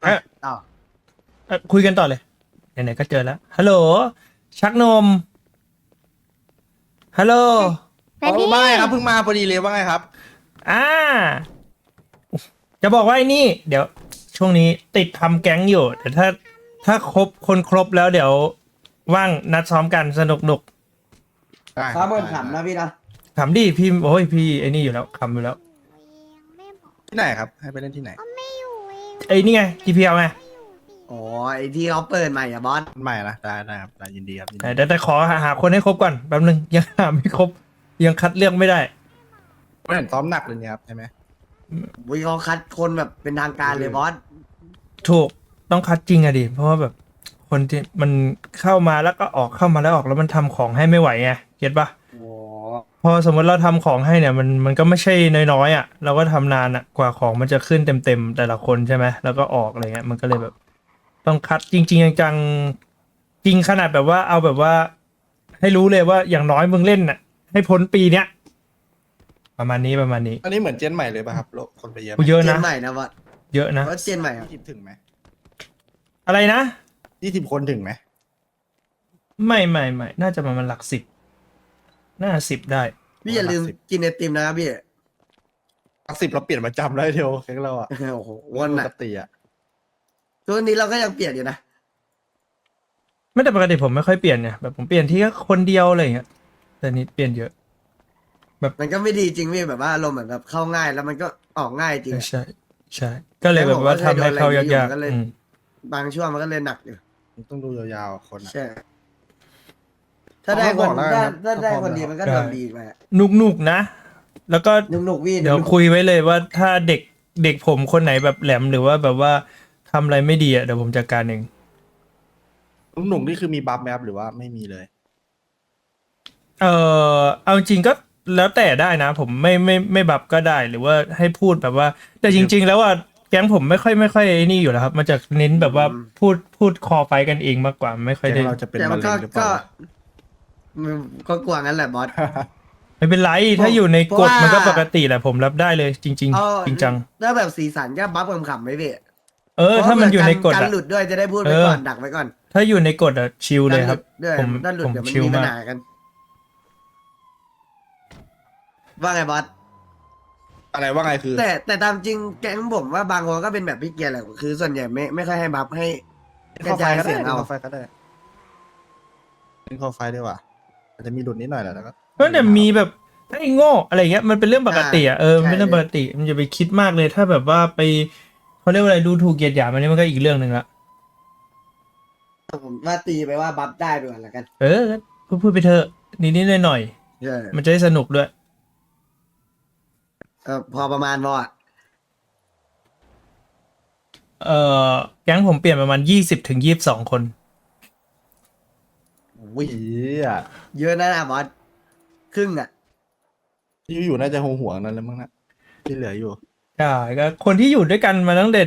เอ้ยอ้าวเอ่อคุยกันต่อเลยไหนๆก็เจอแล้วฮัลโหลชักนมฮัลโหลแต่อ๋อพี่ไม่ครับเพิ่งมาพอดีเลยว่าไงครับ อ่า จะบอกว่าไอ้นี่ เดี๋ยว ช่วงนี้ติดทำแก๊งอยู่เดี๋ยวถ้า ถ้าครบคนครบแล้วเดี๋ยวว่างนัดซ้อมกันสนุกหนุกได้ครับเมื่อขำนะพี่นะขำดิพี่โอ้ยพี่ไอ้นี่อยู่แล้วขำอยู่แล้วไม่บอกที่ไหนครับ ให้ไปเล่นที่ไหน ก็ ไม่อยู่เองไอ้นี่ไง GPL ไงอ๋อไอที่เขาเปิดใหม่อะบอสใหม่นะได้ได้ครับได้ยินดีครับยินดีแต่แต่ขอหาหาคนให้ครบก่อนแป๊บนึงยังหาไม่ครบ ยังคัดเลือกไม่ได้ ไม่เห็นซ้อมหนักเลยเนี่ยครับใช่ไหมวิเขาคัดคนแบบเป็นทางการเลยบอสถูกต้องคัดจริงอะดิเพราะว่าแบบคนที่มันเข้ามาแล้วก็ออกเข้ามาแล้วออกแล้วมันทำของให้ไม่ไหวไงเก็ตปะโอ้พอสมมติเราทำของให้เนี่ยมันมันก็ไม่ใช่น้อยๆอะเราก็ทำนานอะกว่าของมันจะขึ้นเต็มๆแต่ละคนใช่ไหมแล้วก็ออกอะไรเงี้ยมันก็เลยแบบ ต้องคัดจริง ๆ จังๆจริงขนาดแบบว่า เอาแบบว่า ให้รู้เลยว่าอย่างน้อยมึงเล่นน่ะ ให้พ้นปีเนี้ยประมาณนี้ประมาณนี้ อันนี้เหมือนเจนใหม่เลยป่ะครับโลกคนไปเยอะไหมกูเยอะเจนะนใหม่นะบอสเยอะนะเพราะเจนใหม่อะยี่สิบถึงไหมอะไรนะยี่สิบคนถึงไหมไม่ไม่ไม่น่าจะประมาณหลักสิบน่าสิบได้ พี่อย่าลืมกินไอติมนะครับพี่สิบเราเปลี่ยนมาจำได้เดียวแค่เราอะโอ้โหอ้วันปน่ะกติอะตัวนี้เราก็ยังเปลี่ยนอยู่นะ ไม่แต่ปกติผมไม่ค่อยเปลี่ยนเนี่ยแบบผมเปลี่ยนที่แค่คนเดียวอะไรอย่างเงี้ยแต่นี้เปลี่ยนเยอะมันก็ไม่ดีจริงพี่แบบว่าอารมณ์เหมือนแบบเข้าง่ายแล้วมันก็ออกง่ายจริงอะ ใช่ใช่ก็เลยแบบว่าทำให้เขายากก็เลยๆอืม บางช่วงมันก็เลยหนักอยู่ มันต้องดูยาวๆคนอะ ใช่ ถ้าได้คนบอกแล้วถ้าครับถ้าได้พร้อมคนดีแล้วมันก็โดนดีไปอะนุกนุกๆนะ แล้วก็หนุกๆพี่เดี๋ยวคุยไว้เลยว่าถ้าเด็กเด็กผมคนไหนแบบแหลมหรือว่าแบบว่าทำอะไรไม่ดีอะเดี๋ยวผมจัดการเองลุงหนุ่มนี่คือมีบัฟไหมครับหรือว่าไม่มีเลย เออเอาจริงก็แล้วแต่ได้นะ ผมไม่ไม่ไม่บับก็ได้หรือว่าให้พูดแบบว่า แต่จริง ๆ แล้วว่าแก๊งผมไม่ค่อยไม่ค่อยไอ้นี่อยู่แล้วครับ มันจะเน้นแบบว่าพูดพูดคอไฟกันเองมากกว่าไม่ค่อยแก๊ได้งเราจะเป็นแต่มะมันเร็ก็ มันก็กลัวงั้นแหละบอส ไม่เป็นไร ถ้าอยู่ในกฎเพราะว่ามั มันก็ปกติแหละผมรับได้เลยจริง เอาๆจริงจัง แล้วแบบสีสันก็บัฟขำๆไหมพี่เออ ถ้ามันอยู่ในกฎการอะ หลุดด้วยจะได้พูดไปเออก่อนดักไว้ก่อนถ้าอยู่ในกฎอะชิลเลยครับด้วยผมถ้าหลุดผมเดี๋ยวมันชิลมีปัญมาก หากัน ว่าไงบอส อะไรว่าไงคือ แต่แต่ตามจริงแก๊งผมว่าบางคนก็เป็นแบบพี่เกียร์แหละคือส่วนใหญ่ไม่ไม่ค่อยให้บัฟให้กระเข้าไฟจายก็ได้เสียงเอา เข้าไฟก็ได้เล่นเข้าไฟดีกว่า อาจจะมีหลุดนิดหน่อยแหละแล้วก็ เพราะแต่มีแบบไอ้โง่อะไรเงี้ยมันเป็นเรื่องปกติอะเออมันเป็นเรื่องปกติมันจะไปคิดมากเลย ถ้าแบบว่าไปเขาเรียกว่าอะไรดูถูกเหยียดหยามอันนี้มันก็อีกเรื่องหนึ่งละผมว่าตีไปว่าบัฟได้ไปก่อนละกัน เออพูดพูดไปเถอะนิดๆหน่อยใช่ๆมันจะได้สนุกด้วยเออพอประมาณบอสเออแก๊งผมเปลี่ยนประมาณยี่สิบถึงยี่สิบสองคน วิ่งอะเยอะนะนะบอสครึ่งอะ ที่อยู่น่าจะหงห่วงๆนั่นแล้วมั้งนะที่เหลืออยู่ ใช่ก็คนที่อยู่ด้วยกันมาตั้งแต่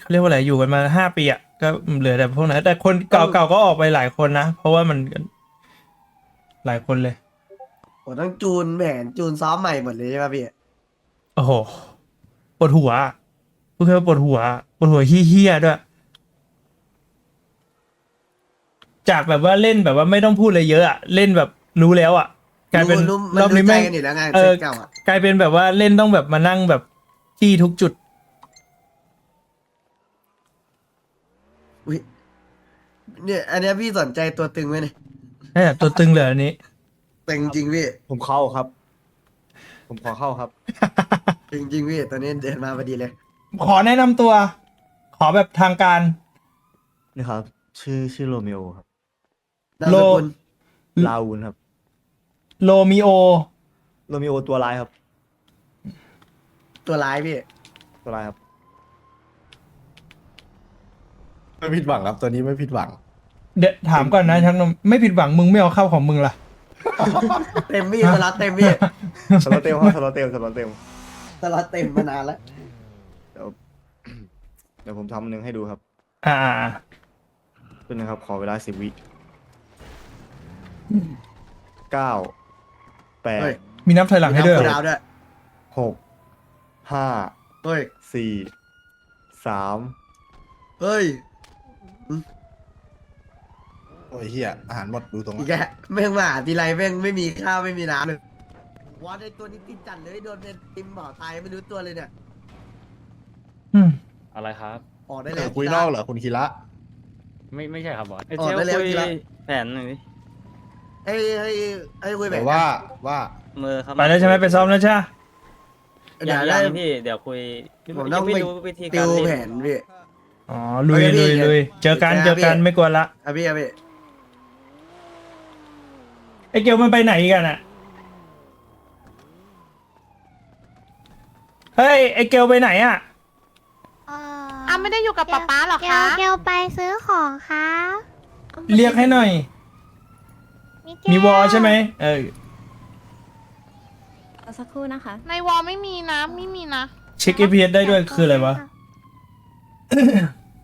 เขาเรียกว่าอะไรอยู่กันมาห้าปีอะก็เหลือแต่พวกนั้น แต่คนเก่าๆก็ออกไปหลายคนนะ เพราะว่ามันหลายคนเลย โอ้ต้องจูนแผนจูนซ้อมใหม่หมดเลยใช่ป่ะพี่ โอ้โหปวดหัวอะพูดแค่ว่าปวดหัวปวดหัวเฮี้ยๆด้วย จากแบบว่าเล่นแบบว่าไม่ต้องพูดอะไรเยอะอะเล่นแบบรู้แล้วอะกลายเป็นรู้รอบรู้นี้ใจแม่งกันอยู่แล้วไงเอเซอตเก่าอะกลายเป็นแบบว่าเล่นต้องแบบมานั่งแบบจี้ทุกจุด อุ๊ยเนี่ยอันเนี้ยพี่สนใจตัวตึงไหมเนี่ยแอบตัวตึงเลยอันนี้ ตึงจริงพี่ผมเข้าครับ ผมขอเข้าครับ ตึงจริงพี่ตอนนี้เดินมาพอดีเลย ขอแนะนำตัว ขอแบบทางการ นี่ครับ ชื่อชื่อโรมิโอครับ นามโลสกุลลาวูนครับโลมิโอ โรมิโอตัวร้ายครับ ตัวร้ายพี่ ตัวร้ายครับ ไม่ผิดหวังครับ ตัวนี้ไม่ผิดหวัง เดี๋ยวถามก่อนนะชักนมไม่ผิดหวังมึงไม่เอาเข้าของมึงล่ะ เต็มพี่สล็อตเต็มพี่สล็อตเต็มครับสล็อตเต็มสล็อตเต็มสล็อตเต็มมานานแล้ว เดี๋ยวเดี๋ยวผมทำอันหนึงให้ดูครับ อ่าเป็นนะครับ ขอเวลาสิบวิ เก้าแปดเฮ้ย มีนับถอยหลังให้ด้วยเหรดาอวด้วยหกห้าเฮ้ย สี่สามเฮ้ย โอ้ยเฮียอาหารหมดดูตรงอีกแกแม่งมาหาทีไรแม่งไม่มีข้าวไม่มีน้ำเลยวอดไอตัวนี้ติดจัดเลยโดนเป็นติมบ่อตายไม่รู้ตัวเลยเนี่ยอืมอะไรครับ ออกได้เอเลยอคุยนอกเหรอคุณคีระไม่ไม่ใช่ครับบอสอ๋อได้แล้วคุยทีละแผนหน่อยดิ ให้ให้ให้คุยแบแต่บว่าว่า มือเข้าาไปแล้วใช่ไหมไปซ้อมแล้วใช่ไหมเดี๋ยัยวงได้ยังพี่เดี๋ยวคุยพี่ผมต้องพี่ไปรู้วิธีติการวเล่นแผนพี่ อ๋อลุยโอเคพี่ลุยลุยเจอกันเจเจออกันกันพี่ ไม่กลัวละอะพี่อะพี่ไอเกลมันไปไหนกันอะเฮ้ยไอเกลไปไหนอะเอออ้าวไม่ได้อยู่กับป๊าป๊าเหรอเกลคะ เกลไปซื้อของครับเรียกให้หน่อย เกลมีวอลใช่ไหมเออสักครู่นะคะ ในวอลไม่มีนะไม่มีนะเช็ค APS ได้ด้วยคืออะไรวะ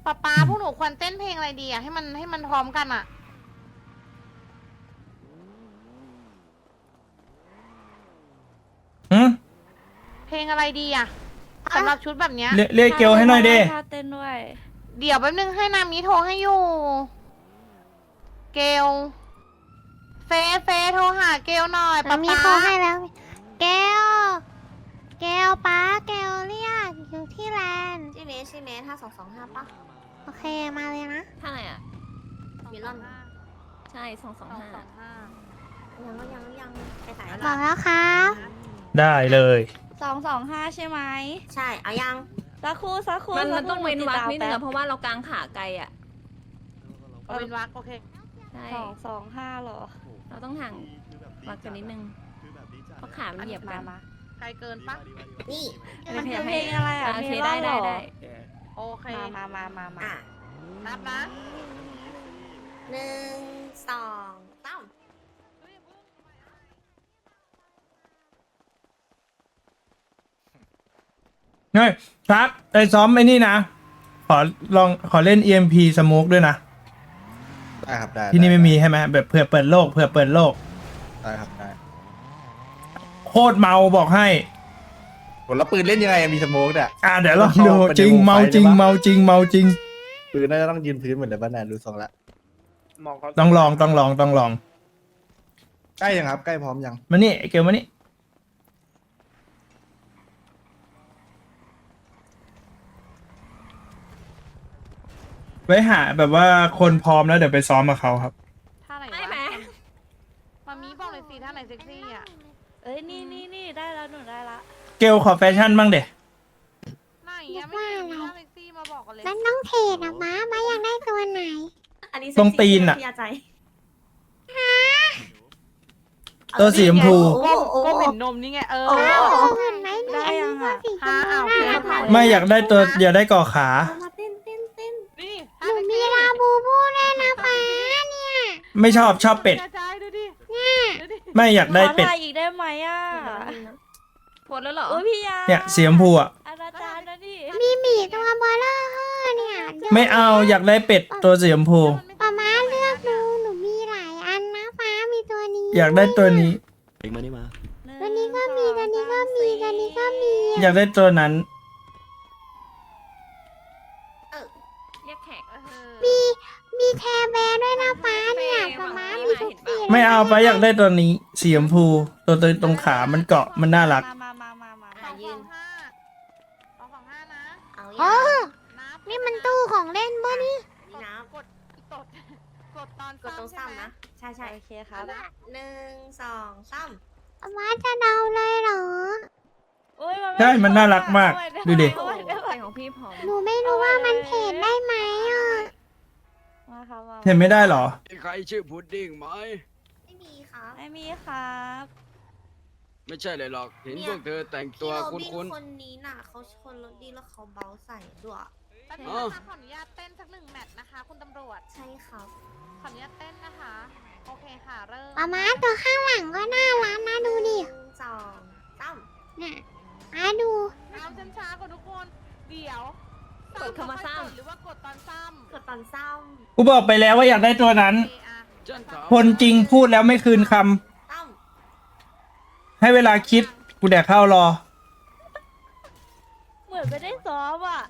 ป๊าป๊าพวกหนูควรเต้นเพลงอะไรดีอะให้มันให้มันพร้อมกันอะ หืมเพลงอะไรดีอะสำหรับชุดแบบเนี้ย เรียกเรียกเกลให้หน่อยดิท่าเต้นด้วย เดี๋ยวแป๊บนึงให้นามิโทรให้อยู่ เกล เฟเฟโทรหาเกลหน่อยป๊าป๊ามีป๊าโทรให้แล้วเกลเกลป้าเกลเรียกอยู่ที่แลนด์ชื่อเนสชื่อเนสห้าสองสองห้าปะโอเคมาเลยนะท่าไหนอะ มิลอนใช่สองสองห้ายังก็ยังยังไปขายบอกแล้วครับได้เลย สองสองห้าใช่ไหมใช่ เอายัง สักครู่สักครู่มันสัมักนครู่ต้องเว้นวรรคนิดนึงหอะเพราะว่าเรากางขาไกลอะ เอาเป็นวักโอเค ใช่สองสองห้าเหรอ เราต้องห่างวรรคกันนิดนึงเพราะขามันเหยียบกันไกลเกินปะนี่มันคือเพลงอะไรอะโอเคมลได้อนเหรได้อได้โอเคมามามามามาอะนับนะหนึ่งสองสามเฮ้ยครับไอซ้อมไอ้นี่นะ ขอลองขอเล่น EMP Smoke ด้วยนะ ได้ครับได้ที่นี่ไม่มีด้ใช่ไหมแบบเผื่อเปิดโลกเผื่อเปิดโลก ได้ครับได้โคตรเมาบอกให้ผลแล้วปืนเล่นยังไงอะมีสโมกเนี่ย อ่าเดี๋ยวลองดูเข้าไปในจริงวงไฟเมาจริงได้ปะ เมาจริงเมาจริงปืนน่าจะต้องยืนพื้นเหมือนเดิมบ้านแนนดูทรงละต้องลองต้องลองต้องลอง ใกล้ยังครับ ใกล้พร้อมยังมานี่ไอเกลมานี่ ไว้หาแบบว่าคนพร้อมแล้วเดี๋ยวไปซ้อมกับเขาครับ ท่าไหนได้วะไหม มามีบอกเลยสิท่าไหนเซ็กซี่อะ เอ้ยนี่นี่นี่ได้แล้วหนูได้ละเกลขอแฟชั่นบ้างเด็ไหนอะไม่เห็นมีท่าเซ็กซี่มาบอกกันเลยมันต้องเทรดอะม้าม้าอยากได้ตัวไหน อันนี้ตรงตีนอะพี่ยาใจตัวสีชมพูก็ก็เห็นนมนี่ไงเอออ้าวตัวอื่นไหมนี่ได้อันยันี้งก็อะสีชหามพูเอาน่าเรักถ่ายไม่อยากได้ตัวอยากได้ก่อขา เอามาเต้นเต้นเต้น นี่ หนูมีลาบูบูด้วยนะป้าเนี่ย ไม่ชอบชอบเป็ด กระจายดูดิดูดิไม่อยากได้เป็ด ขอถ่ายอีกได้ไหมอะโพสแล้วเหรอ โอ้ยพี่ยาเนี่ยสีชมพูอะ อาจารย์นะดิ มีหมีตัวบอลเลอร์เฮอเนี่ยเดี๋ยวไม่เอาอยากได้เป็ดตัวสีชมพูป้าม้าเลือกดูหนูมีหลายอันนะป้ามีตัวนี้อยากได้ตัวนี้ตัวนี้ก็มีตัวนี้ก็มีตัวนี้ก็มีอยากได้ตัวนั้น เรียกแขก มีมีแทร์แบร์ด้วยนะป้าเนี่ยป้าม้ามีทุกสี ไม่เอาไปอยากได้ตัวนี้สีชมพูตัวตัวตรงขามันเกาะมันน่ารัก มามามามามาสองห้าสองสองห้านะเอาโอ้ยังนับนี่มันตู้ของเล่นบ่นี่นี่นะกดกดกดตอนกดตรงซ้ำนะใช่ใช่โอเคครับหนึ่งสองสามป้ามาจะเดาเลยเหรอ ใช่มันน่ารักมากดูดิโอ้ยของพี่พร้อมหนูไม่รู้ว่ามันเทรดได้ไหมอะ มาครับมาเห็นไม่ได้เหรอใครชื่อพุดดิ้งไหม ครับไม่มีครับ ไม่ใช่เลยหรอก เห็นเนี่ยพวกเธอแต่งตัวพี่โรบินคุ้น คนนี้น่ะเขาชนรถดีแล้วเขาเบาใส่ด้วยแป๊บนึงอ๋อนะคะขออนุญาตเต้นสักหนึ่งแมตช์นะคะ คุณตำรวจ ใช่ครับ ขออนุญาตเต้นนะคะ โอเคค่ะ เริ่มป้าม้าตัวข้างหลังก็น่ารักนะดูดิหนึ่งสองสามน่ะอะดู เอาช้าๆก่อนทุกคน เดี๋ยวกดคำว่าซ้ำ หรือว่ากดตอนซ้ำกดตอนเศร้ากูบอกไปแล้วว่าอยากได้ตัวนั้นโอเคอะๆฉันถาม คนจริงพูดแล้วไม่คืนคำตั้มให้เวลาคิดกูแดกข้าวรอ เหมือนไม่ได้ซ้อมอะ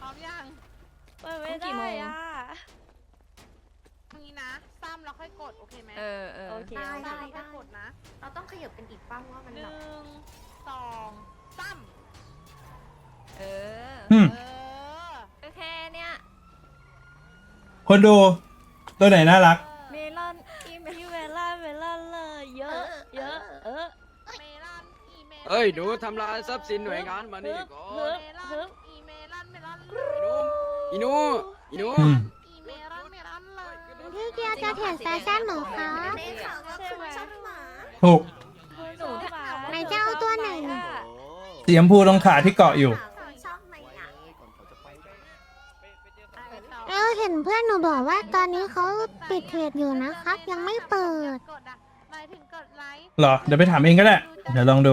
พร้อมยังเปิดไม่ได้อะตรงนี้นะซ้ำแล้วค่อยกด โอเคไหมเออเออโอเคได้ซ้ำได้แล้วค่อยกดนะเราต้องขยับกันอีกป้าว่ามันหแบนึ่บงสองซ้เอออืมำเออโอเคเนี่ยคนดู ตัวไหนน่ารัก เมลอนอีเมลเมลอนเมลอนเลยเยอะเยอะเออเมลอนอีเมลอนเฮ้ยหนูทำลายทรัพย์สินหน่วยงานมานี่ก่อเมนลอนอีเมลอนเมลอนอีหนูอีหนูอืม อีเมลอนเมลอนเลยพี่เกียวจะเถียงแฟชั่นหนูคะในข่าวว่าคุณชอบหมาถูก หนูถามไหนจะเอาตัวไหน สีชมพูตรงขาที่เกาะอยู่คุณชอบไหมอะ ก่อนเขาจะไป เราเห็นเพื่อนหนูบอกว่าตอนนี้เขาปิดเทรดอยู่นะครับ ยังไม่เปิดกดอะหมายถึงกดไลค์เหรอ เดี๋ยวไปถามเองก็ได้ เดี๋ยวลองดู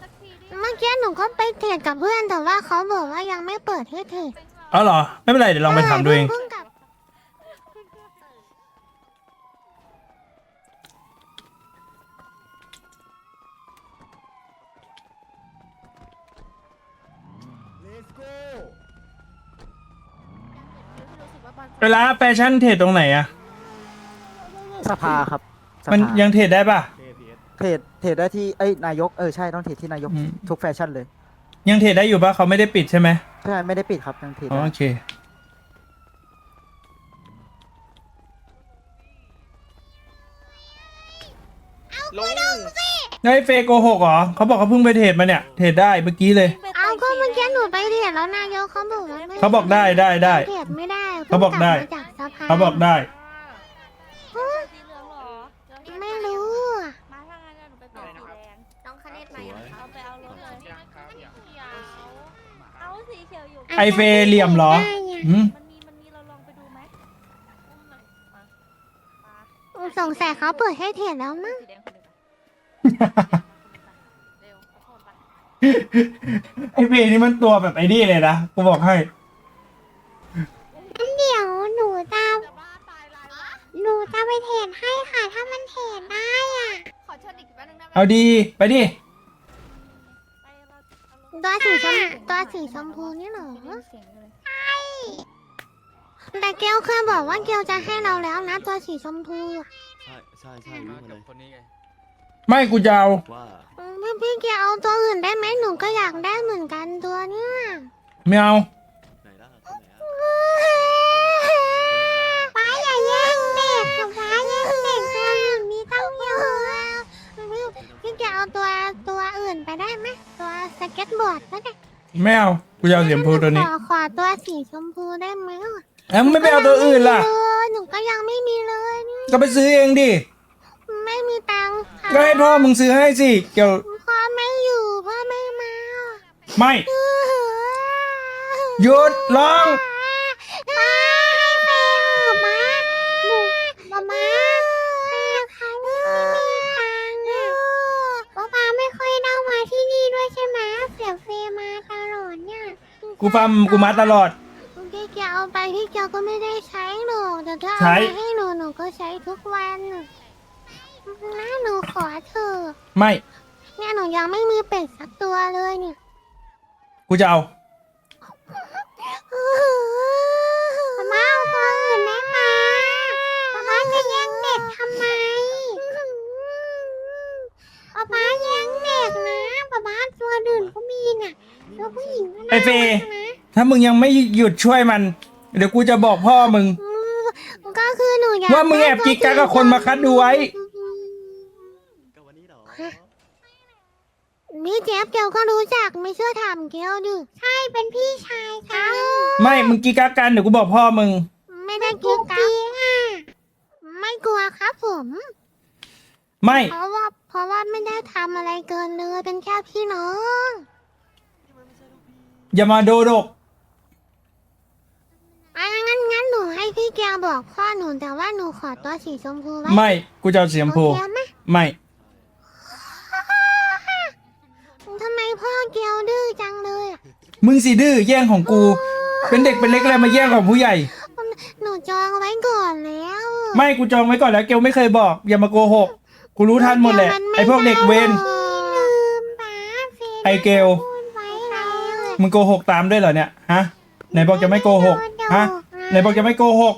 สักทีดิเมื่อกี้หนูก็ไปเทรดกับเพื่อนแต่ว่าเขาบอกว่ายังไม่เปิดให้เทรดเอาเหรอ ไม่เป็นไร เดี๋ยวลองไปถามดูเองพิ่ก ลับเวลาแฟชั่นเทรดตรงไหนอะสภาครับสมันภายังเทรดได้ป่ะเทรดเทรดได้ที่เอ้ยนายกเออใช่ต้องเทรดที่นายกอืม ทุกแฟชั่นเลยยังเทรดได้อยู่ป่ะเขาไม่ได้ปิดใช่ไหมใช่ไม่ได้ปิดครับยังเทรดอ๋อได้โอเค ลงไงเฟย์โกหกเหรอเขาบอกเขาเพิ่งไปเทรดมาเนี่ย เทรดได้เมื่อกี้เลยเอาก็เมื่อกี้ หนูไปเทรดแล้วนายกเขาบอกว่าไม่เขาบอกได้ได้ได้เทรดไม่ได้เขาบอกได้ พิ่งลัมาจากสภาเขาบอกได้ สีเหลืองเหรอไม่รู้อะมาทางนั้นหนูไปเปลี่ยนสีแดงน้องคเนตมายังคะเอาไปเอารถเลยเอาสีเขียวอยู่ ไอเฟย์เหลี่ยมเหรอ ได้ไงอืมมันมีมันมีเราลองไปดูไหมอุ้มหน่อยมาปาสงสัยเขาเปิดให้เทรดแล้วมั้ง สีแดงคนหนึ่งไป เร็วขอโทษ ไปไอเฟย์นี่มันตัวแบบไอ้นี่เลยนะ กูบอกให้เดี๋ยวหนูจะจะบ้าตายรายวันหนูจะไปเทรดให้ค่ะ ถ้ามันเทรดได้อะขอเชิญอีกแป๊บนึงได้ไหมเอาดี ไปดิไปเราเอารถตัวสีชมตัวสีชมพูนี่เหรอเสียงเลยแต่เกลเคยบอกว่าเกลจะให้เราแล้วนะ ตัวสีชมพูอะใช่ใช่ใช่รู้มาเลย คนนี้ไง ไม่กูจะเอาว่าอืมพี่พี่เกลเอาตัวอื่นได้ไหมหนูก็อยากได้เหมือนกันตัวเนี้ยไม่เอา ไหนล่ะคนไหนอะป้าอย่าแย่งเด็กกับป้าแย่งเด็กตัวอื่นมีตั้งเยอะพี่พี่เกลเอาตัวตัวอื่นไปได้ไหมตัวสเก็ตบอร์ดก็ได้ไม่เอา กูจะเอาสีชมพูตัวนี้ขอขอตัวสีชมพูได้ไหมอะแล้วมึงไม่ไปเอาตัวอื่นล่ะเออหนูก็ยังไม่มีเลยนี่ก็ไปซื้อเองดิ ไม่มีตังค์ค่ะ ก็ให้พ่อมึงซื้อให้สิเกี่ยวพ่อไม่อยู่พ่อไม่มาไม่หยุดร้องมาให้เฟย์มาหนูมามาเขาไม่มีตังค์อะป๊าป๊าไม่ค่อยเล่ามาที่นี่ด้วยใช่ไหมเสียเฟย์มาตลอดเนี่ยกูฟัมกูมาตลอดพี่เกียวเอาไปพี่เกียวก็ไม่ได้ใช้หรอกแต่ถ้าใช้เอามาให้หนูหนูก็ใช้ทุกวัน นะหนูขอเถอะไม่ เนี่ยหนูยังไม่มีเป็ดสักตัวเลยเนี่ยกูจะเอามาเอาตัวอื่นได้ไหมป๊าป๊าจะแย่งเด็กทำไมป๊าป๊าแย่งเด็กนะป๊าป๊าตัวอื่นก็มีน่ะตัวผู้หญิงก็ไอ้น่าเฟย์รักนะ ถ้ามึงยังไม่หยุดช่วยมัน เดี๋ยวกูจะบอกพ่อมึงอืมก็คือหนูอยากว่ามึงแอบกิ๊กกักกับคนมาคัดดูไว้ ก็วันนี้เหรอ พี่ เจฟเกลก็รู้จักไม่เชื่อถามเกลดิ ใช่เป็นพี่ชายค่ะไม่มึงกีกักกันเดี๋ยวกูบอกพ่อมึง ไม่ได้กิ๊กกักไม่กลัวครับผม ไม่ เพราะว่าเพราะว่าไม่ได้ทำอะไรเกินเลยเป็นแค่พี่น้อง อย่ามาโดดกอะงั้นงั้นหนูให้พี่เกลบอกพ่อหนูแต่ว่าหนูขอตัวสีชมพูไว้ไม่กูจะเอาสีชมพู โอเคไหมไม่ ทำไม พ่อเกลดื้อจังเลยอะมึงสิดื้อแย่งของกู เป็นเด็กเป็นเล็กอะไรมาแย่งของผู้ใหญ่ หนูจองไว้ก่อนแล้วไม่กูจองไว้ก่อนแล้ว เกลไม่เคยบอก อย่ามาโกหกกูรู้ทันหมดแหละไอพวกเด็กเวรลืมป้าเฟย์ไอเกลพูดไว้แล้วมึงโกหกตามด้วยเหรอเนี่ยฮะไหนบอกจะไม่โกหกฮะไหนบอกจะไม่โกหก